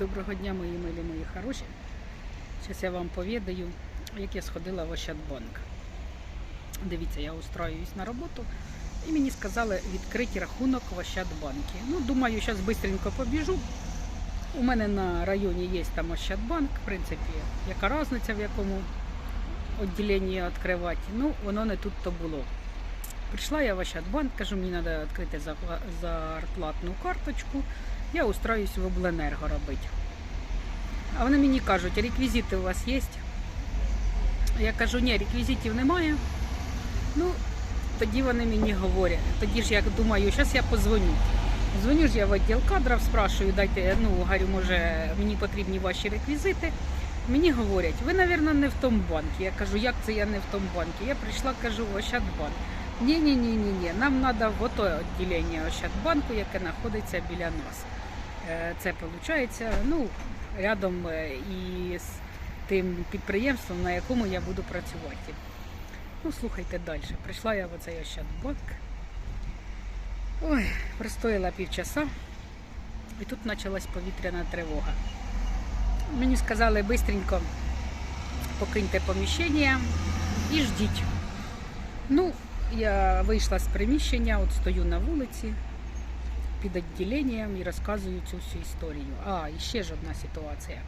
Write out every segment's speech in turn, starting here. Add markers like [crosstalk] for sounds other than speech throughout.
Доброго дня, мої милі, мої хороші. Зараз я вам повідаю, як я сходила в Ощадбанк. Дивіться, я устроююсь на роботу і мені сказали відкрити рахунок в Ощадбанкі. Ну, думаю, зараз швидко побіжу. У мене на районі є там Ощадбанк, в принципі, яка різниця, в якому відділенні відкривати. Ну, воно не тут то було. Прийшла я в Ощадбанк, кажу, мені треба відкрити зарплатну карточку. Я устроюсь в обленерго робити. А вони мені кажуть, реквізити у вас є? Я кажу, ні, реквізитів немає. Ну, тоді вони мені говорять. Тоді ж я думаю, зараз я позвоню. Дзвоню ж я в відділ кадрів, спрашую, дайте, ну, говорю, може, мені потрібні ваші реквізити. Мені говорять, ви, мабуть, не в тому банку. Я кажу, як це я не в тому банку? Я прийшла, кажу, в Ощадбанк. Ні, ні, ні, ні, ні. Нам треба в ото відділення Ощадбанку, яке знаходиться біля нас. Е, Це виходить, ну, рядом е, із тим підприємством, на якому я буду працювати. Ну, слухайте далі. Прийшла я в оцей Ощадбанк. Ой, простояла півчаса, і тут почалась повітряна тривога. Мені сказали швидко покиньте поміщення і ждіть. Ну, я вийшла з приміщення, от стою на вулиці під відділенням і розказую цю всю історію. А, і ще ж одна ситуація.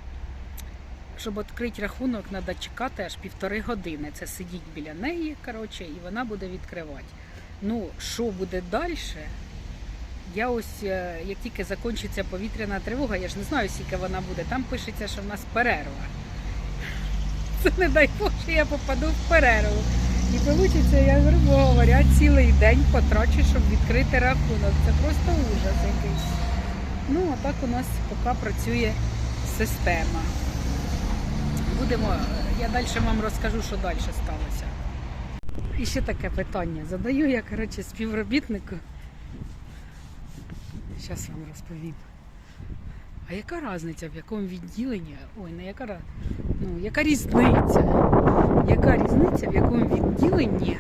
Щоб відкрити рахунок, треба чекати аж півтори години. Це сидіть біля неї, коротше, і вона буде відкривати. Ну, що буде далі? Я ось, е, як тільки закінчиться повітряна тривога, я ж не знаю, скільки вона буде. Там пишеться, що в нас перерва. [laughs] Це не дай Боже, я попаду в перерву. І вийде, я грубо говоря, цілий день потрачу, щоб відкрити рахунок. Це просто ужас якийсь. Ну, а так у нас поки працює система. Будемо, я далі вам розкажу, що далі сталося. І ще таке питання. Задаю я, коротше, співробітнику. Зараз вам розповім. А яка різниця, в якому відділенні? Ой, не яка ну, яка різниця? Яка різниця, в якому відділенні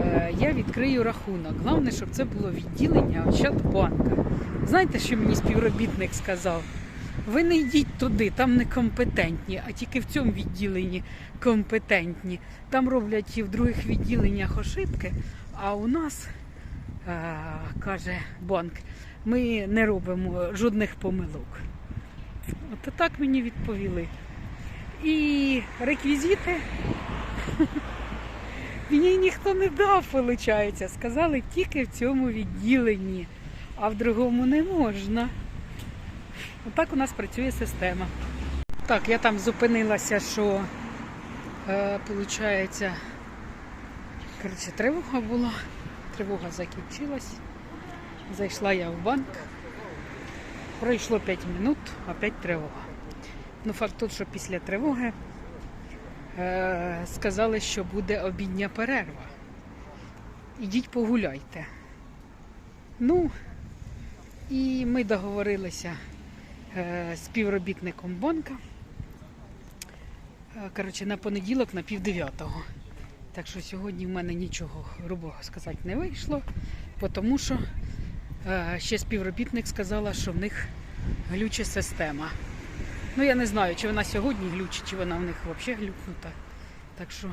е, я відкрию рахунок? Головне, щоб це було відділення Ощадбанка. Знаєте, що мені співробітник сказав? Ви не йдіть туди, там некомпетентні, а тільки в цьому відділенні компетентні. Там роблять і в других відділеннях ошибки, а у нас, каже банк, ми не робимо жодних помилок. От так мені відповіли. І реквізити [laughs] мені ніхто не дав, виходить. Сказали тільки в цьому відділенні, а в другому не можна. Отак у нас працює система. Так, я там зупинилася, що е, виходить, тривога була. Тривога закінчилась. Зайшла я в банк. Пройшло 5 минут, опять тривога. Ну, факт тут, що після тривоги е, сказали, що буде обідня перерва. Ідіть погуляйте. Ну, і ми договорилися е, з співробітником банка. Е, Коротше, на понеділок на пів дев'ятого. Так що сьогодні в мене нічого, грубо сказати, не вийшло, тому що е, ще співробітник сказала, що в них глюча система. Ну, я не знаю, чи вона сьогодні глючить, чи вона в них взагалі глюкнута. Так що,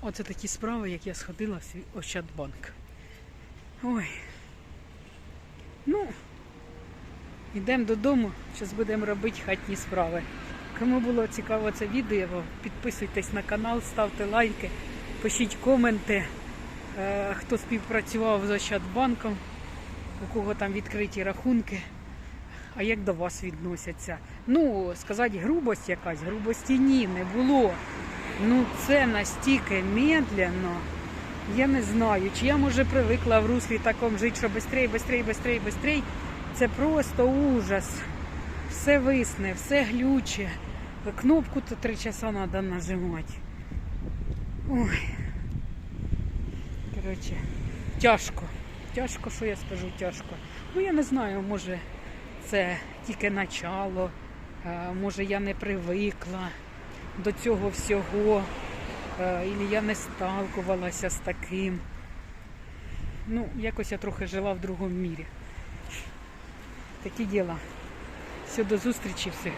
оце такі справи, як я сходила в свій Ощадбанк. Ой. Ну, йдемо додому, зараз будемо робити хатні справи. Кому було цікаво це відео, підписуйтесь на канал, ставте лайки, пишіть коменти, е, хто співпрацював з Ощадбанком, у кого там відкриті рахунки, а як до вас відносяться. Ну, сказати, грубость якась, грубості ні, не було. Ну, це настільки медленно. Я не знаю, чи я може привикла в руслі такому жити, що швидше, швидше, швидше, швидше. Це просто ужас. Все висне, все глюче. Кнопку то три часа треба нажимати. Ой. Коротше, тяжко. Тяжко, що я скажу, тяжко. Ну я не знаю, може це тільки начало, може я не привикла до цього всього, і я не сталкувалася з таким. Ну, якось я трохи жила в другому мірі. Такі діла. Все, до зустрічі всіх.